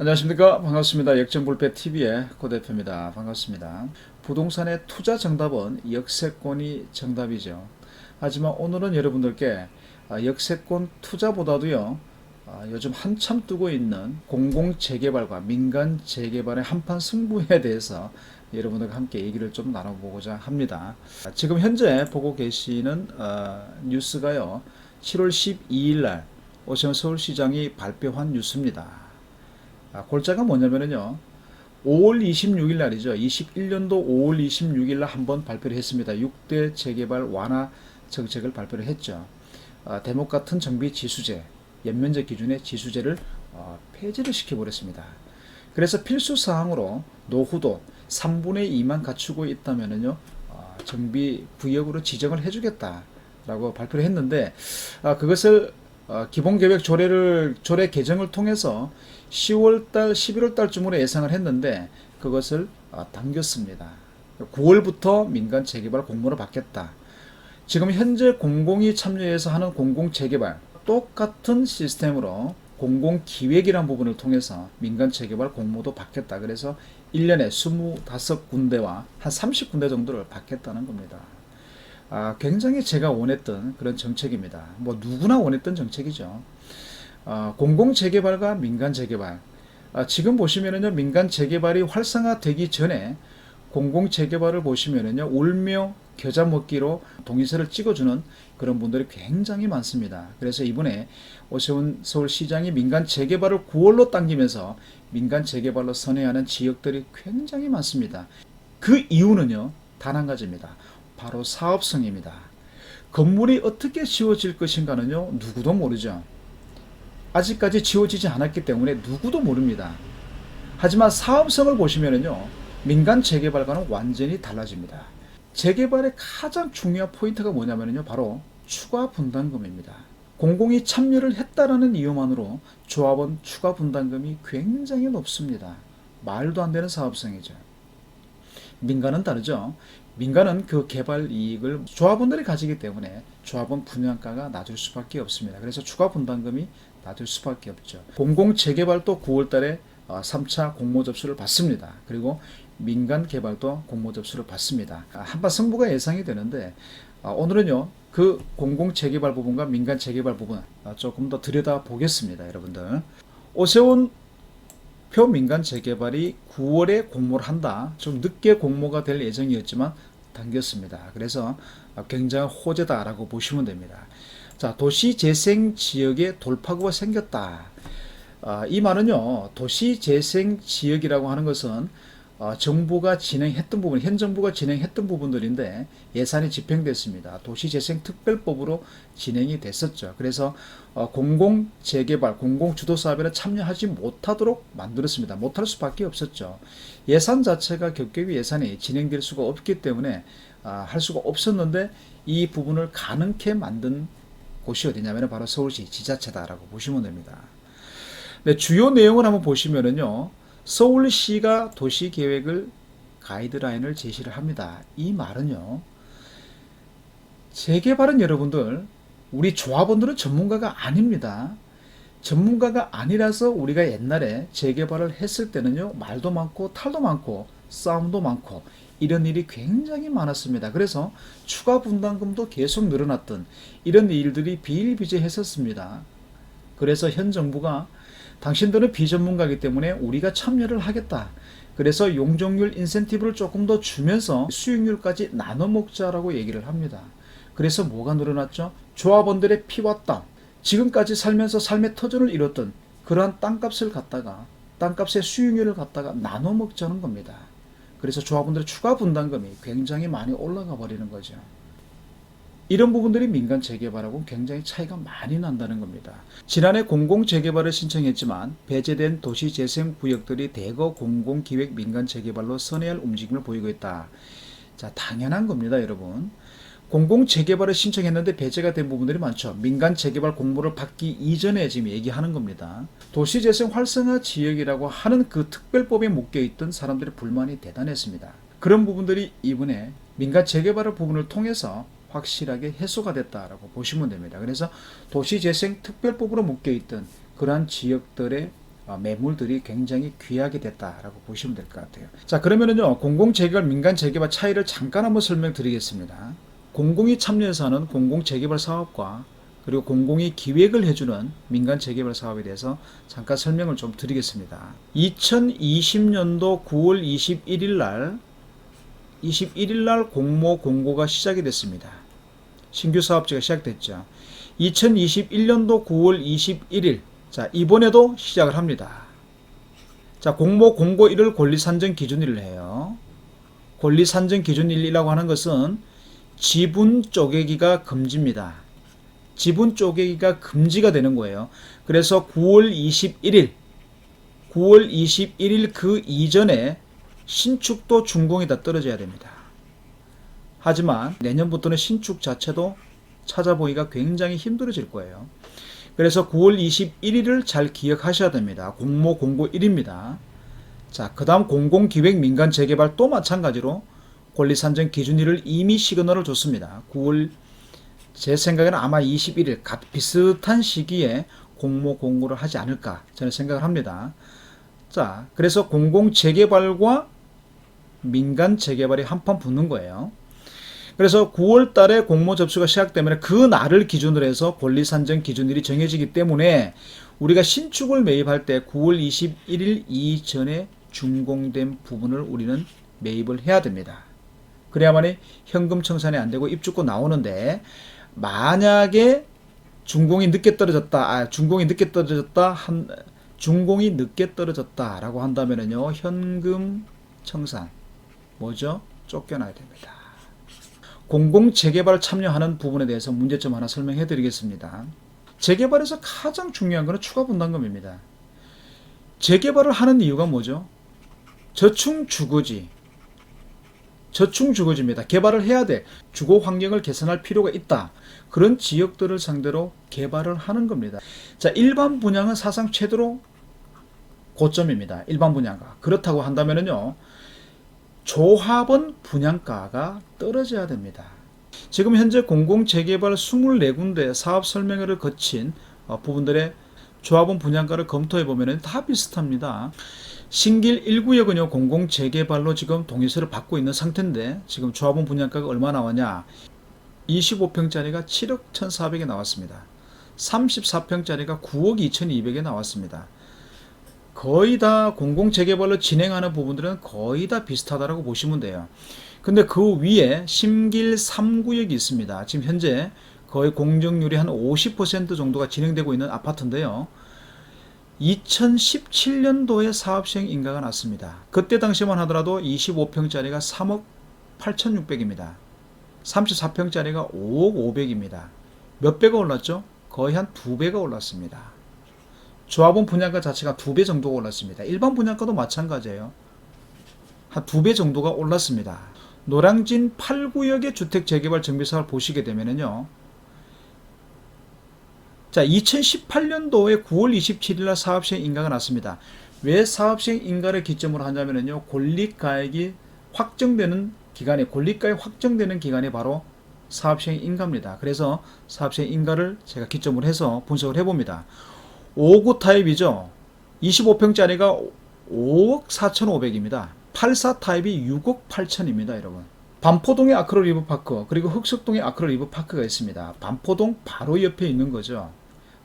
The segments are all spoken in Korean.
안녕하십니까 반갑습니다 역전불패 TV의 고 대표입니다 반갑습니다 부동산의 투자 정답은 역세권이 정답이죠 하지만 오늘은 여러분들께 아, 역세권 투자보다도요 아, 요즘 한참 뜨고 있는 공공 재개발과 민간 재개발의 한판 승부에 대해서 여러분들과 함께 얘기를 좀 나눠보고자 합니다. 아, 지금 현재 보고 계시는 어, 뉴스가요. 7월 12일 날 오세훈 서울시장이 발표한 뉴스입니다. 아, 골자가 뭐냐면요. 5월 26일 날이죠. 21년도 5월 26일 날 한번 발표를 했습니다. 6대 재개발 완화 정책을 발표를 했죠. 아, 대목 같은 정비 지수제, 연면적 기준의 지수제를 어, 폐지를 시켜버렸습니다. 그래서 필수 사항으로 노후도 3분의 2만 갖추고 있다면은요, 어, 정비 구역으로 지정을 해주겠다라고 발표를 했는데, 아, 그것을 어, 기본계획 조례를 조례 개정을 통해서 10월달, 11월달쯤으로 예상을 했는데 그것을 어, 당겼습니다. 9월부터 민간 재개발 공모를 받겠다. 지금 현재 공공이 참여해서 하는 공공 재개발 똑같은 시스템으로 공공 기획이라는 부분을 통해서 민간 재개발 공모도 받겠다. 그래서 1년에 25군데와 한 30군데 정도를 받겠다는 겁니다. 아, 굉장히 제가 원했던 그런 정책입니다. 뭐 누구나 원했던 정책이죠. 아, 공공 재개발과 민간 재개발. 아, 지금 보시면은요, 민간 재개발이 활성화되기 전에 공공 재개발을 보시면은요, 울며 겨자 먹기로 동의서를 찍어주는 그런 분들이 굉장히 많습니다. 그래서 이번에 오세훈 서울시장이 민간 재개발을 9월로 당기면서 민간 재개발로 선회하는 지역들이 굉장히 많습니다. 그 이유는요, 단 한 가지입니다. 바로 사업성입니다. 건물이 어떻게 지어질 것인가는요, 누구도 모르죠. 아직까지 지어지지 않았기 때문에 누구도 모릅니다. 하지만 사업성을 보시면은요, 민간 재개발과는 완전히 달라집니다. 재개발의 가장 중요한 포인트가 뭐냐면요, 바로 추가 분담금입니다. 공공이 참여를 했다라는 이유만으로 조합원 추가 분담금이 굉장히 높습니다. 말도 안 되는 사업성이죠. 민간은 다르죠. 민간은 그 개발 이익을 조합원들이 가지기 때문에 조합원 분양가가 낮을 수밖에 없습니다. 그래서 추가 분담금이 낮을 수밖에 없죠. 공공 재개발도 9월 달에 3차 공모 접수를 받습니다. 그리고 민간 개발도 공모 접수를 받습니다. 아, 한번 승부가 예상이 되는데 아, 오늘은요 그 공공 재개발 부분과 민간 재개발 부분 아, 조금 더 들여다 보겠습니다, 여러분들. 오세훈 표 민간 재개발이 9월에 공모를 한다. 좀 늦게 공모가 될 예정이었지만 당겼습니다. 그래서 굉장히 호재다라고 보시면 됩니다. 자, 도시 재생 지역에 돌파구가 생겼다. 아, 이 말은요, 도시 재생 지역이라고 하는 것은 어, 정부가 진행했던 부분, 현 정부가 진행했던 부분들인데 예산이 집행됐습니다. 도시재생특별법으로 진행이 됐었죠. 그래서 어, 공공 재개발, 공공 주도 사업에는 참여하지 못하도록 만들었습니다. 못할 수밖에 없었죠. 예산 자체가 격격이 예산이 진행될 수가 없기 때문에 아, 할 수가 없었는데 이 부분을 가능케 만든 곳이 어디냐면 바로 서울시 지자체다라고 보시면 됩니다. 네, 주요 내용을 한번 보시면은요. 서울시가 도시 계획을 가이드라인을 제시를 합니다. 이 말은요. 재개발은 여러분들 우리 조합원들은 전문가가 아닙니다. 전문가가 아니라서 우리가 옛날에 재개발을 했을 때는요. 말도 많고 탈도 많고 싸움도 많고 이런 일이 굉장히 많았습니다. 그래서 추가 분담금도 계속 늘어났던 이런 일들이 비일비재했었습니다. 그래서 현 정부가 당신들은 비전문가이기 때문에 우리가 참여를 하겠다. 그래서 용적률 인센티브를 조금 더 주면서 수익률까지 나눠 먹자라고 얘기를 합니다. 그래서 뭐가 늘어났죠? 조합원들의 피와 땀, 지금까지 살면서 삶의 터전을 이뤘던 그러한 땅값을 갖다가 땅값의 수익률을 갖다가 나눠 먹자는 겁니다. 그래서 조합원들의 추가 분담금이 굉장히 많이 올라가 버리는 거죠. 이런 부분들이 민간 재개발하고 굉장히 차이가 많이 난다는 겁니다. 지난해 공공 재개발을 신청했지만 배제된 도시 재생 구역들이 대거 공공 기획 민간 재개발로 선회할 움직임을 보이고 있다. 자, 당연한 겁니다, 여러분. 공공 재개발을 신청했는데 배제가 된 부분들이 많죠. 민간 재개발 공모를 받기 이전에 지금 얘기하는 겁니다. 도시재생 활성화 지역이라고 하는 그 특별법에 묶여 있던 사람들의 불만이 대단했습니다. 그런 부분들이 이번에 민간 재개발 부분을 통해서 확실하게 해소가 됐다라고 보시면 됩니다. 그래서 도시재생 특별법으로 묶여 있던 그러한 지역들의 어, 매물들이 굉장히 귀하게 됐다라고 보시면 될 것 같아요. 자 그러면은요 공공 재개발 민간 재개발 차이를 잠깐 한번 설명드리겠습니다. 공공이 참여해서 하는 공공 재개발 사업과 그리고 공공이 기획을 해주는 민간 재개발 사업에 대해서 잠깐 설명을 좀 드리겠습니다. 2020년도 9월 21일 날 21일 날 공모 공고가 시작이 됐습니다. 신규 사업체가 시작됐죠. 2021년도 9월 21일 자 이번에도 시작을 합니다. 자 공모 공고 1을 권리 산정 기준일을 해요. 권리 산정 기준일이라고 하는 것은 지분 쪼개기가 금지입니다. 지분 쪼개기가 금지가 되는 거예요. 그래서 9월 21일 9월 21일 그 이전에 신축도 준공이 다 떨어져야 됩니다. 하지만 내년부터는 신축 자체도 찾아보기가 굉장히 힘들어질 거예요. 그래서 9월 21일을 잘 기억하셔야 됩니다. 공모 공고 1입니다. 자, 그 다음 공공기획 민간 재개발 또 마찬가지로 권리산정 기준일을 이미 시그널을 줬습니다. 9월 제 생각에는 아마 21일 갓 비슷한 시기에 공모 공고를 하지 않을까 저는 생각을 합니다. 자, 그래서 공공 재개발과 민간 재개발이 한판 붙는 거예요. 그래서 9월 달에 공모 접수가 시작되면 그 날을 기준으로 해서 권리 산정 기준일이 정해지기 때문에 우리가 신축을 매입할 때 9월 21일 이전에 준공된 부분을 우리는 매입을 해야 됩니다. 그래야만이 현금 청산이 안 되고 입주권 나오는데 만약에 준공이 늦게 떨어졌다, 아, 준공이 늦게 떨어졌다 한 준공이 늦게 떨어졌다라고 한다면은요 현금 청산 뭐죠? 쫓겨나야 됩니다. 공공 재개발 참여하는 부분에 대해서 문제점 하나 설명해 드리겠습니다. 재개발에서 가장 중요한 것은 추가 분담금입니다. 재개발을 하는 이유가 뭐죠? 저층 주거지. 저층 주거지입니다. 개발을 해야 돼. 주거 환경을 개선할 필요가 있다. 그런 지역들을 상대로 개발을 하는 겁니다. 자, 일반 분양은 사상 최대로 고점입니다. 일반 분양가. 그렇다고 한다면은요. 조합원 분양가가 떨어져야 됩니다. 지금 현재 공공재개발 24군데 사업 설명회를 거친 어, 부분들의 조합원 분양가를 검토해 보면 다 비슷합니다. 신길 1구역은요 공공 재개발로 지금 동의서를 받고 있는 상태인데 지금 조합원 분양가가 얼마 나왔냐 25평짜리가 7억 1,400에 나왔습니다. 34평짜리가 9억 2,200에 나왔습니다. 거의 다 공공재개발로 진행하는 부분들은 거의 다 비슷하다고 보시면 돼요. 근데 그 위에 심길 3구역이 있습니다. 지금 현재 거의 공정률이 한 50% 정도가 진행되고 있는 아파트인데요. 2017년도에 사업 시행 인가가 났습니다. 그때 당시만 하더라도 25평짜리가 3억 8,600입니다. 34평짜리가 5억 500입니다. 몇 배가 올랐죠? 거의 한 두 배가 올랐습니다. 조합원 분양가 자체가 두 배 정도가 올랐습니다. 일반 분양가도 마찬가지예요. 한 두 배 정도가 올랐습니다. 노량진 8구역의 주택 재개발 정비 사업을 보시게 되면은요. 자, 2018년도에 9월 27일 날 사업 시행 인가가 났습니다. 왜 사업 시행 인가를 기점으로 하냐면은요. 권리가액이 확정되는 기간에 권리가액 확정되는 기간이 바로 사업 시행 인가입니다. 그래서 사업 시행 인가를 제가 기점으로 해서 분석을 해 봅니다. 5구 타입이죠. 25평짜리가 5억 4,500입니다. 84 타입이 6억 8천입니다, 여러분. 반포동의 아크로 리브파크 그리고 흑석동의 아크로 리브파크가 있습니다. 반포동 바로 옆에 있는 거죠.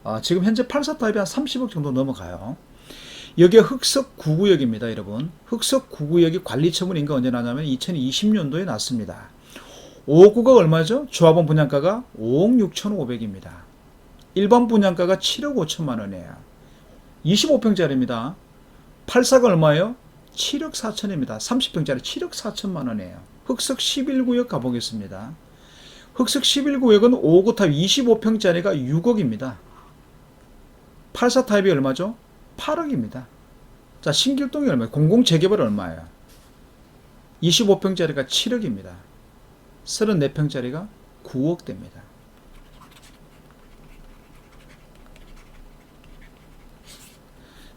아, 지금 현재 84 타입이 한 30억 정도 넘어가요. 여기에 흑석 9구역입니다, 여러분. 흑석 9구역이 관리처분 인가 언제 나냐면 2020년도에 났습니다. 5구가 얼마죠? 조합원 분양가가 5억 6,500입니다. 일반 분양가가 7억 5천만 원이에요. 25평짜리입니다. 84가 얼마예요? 7억 4천입니다. 30평짜리 7억 4천만 원이에요. 흑석 11구역 가보겠습니다. 흑석 11구역은 5구 타입 25평짜리가 6억입니다. 84 타입이 얼마죠? 8억입니다. 자, 신길동이 얼마예요? 공공 재개발 얼마예요? 25평짜리가 7억입니다. 34평짜리가 9억 대입니다.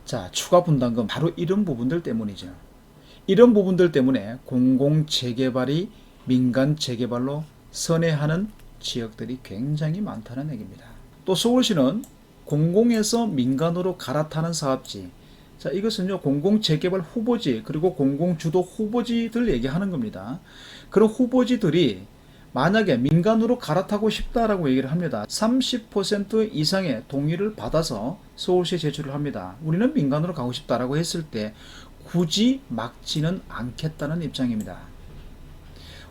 자, 추가 분담금 바로 이런 부분들 때문이죠. 이런 부분들 때문에 공공 재개발이 민간 재개발로 선회하는 지역들이 굉장히 많다는 얘기입니다. 또 서울시는 공공에서 민간으로 갈아타는 사업지, 자, 이것은요, 공공재개발 후보지, 그리고 공공주도 후보지들 얘기하는 겁니다. 그런 후보지들이 만약에 민간으로 갈아타고 싶다라고 얘기를 합니다. 30% 이상의 동의를 받아서 서울시에 제출을 합니다. 우리는 민간으로 가고 싶다라고 했을 때 굳이 막지는 않겠다는 입장입니다.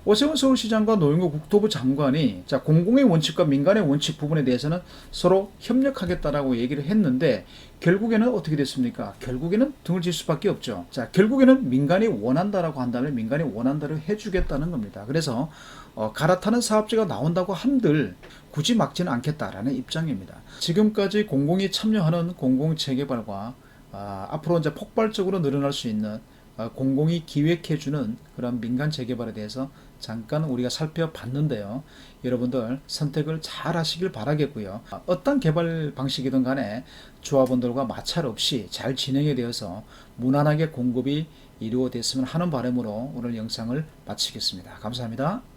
오세훈 서울시장과 노영호 국토부 장관이 자 공공의 원칙과 민간의 원칙 부분에 대해서는 서로 협력하겠다라고 얘기를 했는데 결국에는 어떻게 됐습니까? 결국에는 등을 질 수밖에 없죠. 자 결국에는 민간이 원한다라고 한다면 민간이 원한다를 해주겠다는 겁니다. 그래서 어, 갈아타는 사업자가 나온다고 한들 굳이 막지는 않겠다라는 입장입니다. 지금까지 공공이 참여하는 공공 재개발과 아, 앞으로 이제 폭발적으로 늘어날 수 있는 아, 공공이 기획해주는 그런 민간 재개발에 대해서 잠깐 우리가 살펴봤는데요. 여러분들 선택을 잘 하시길 바라겠고요. 아, 어떤 개발 방식이든 간에 조합원들과 마찰 없이 잘 진행이 되어서 무난하게 공급이 이루어졌으면 하는 바람으로 오늘 영상을 마치겠습니다. 감사합니다.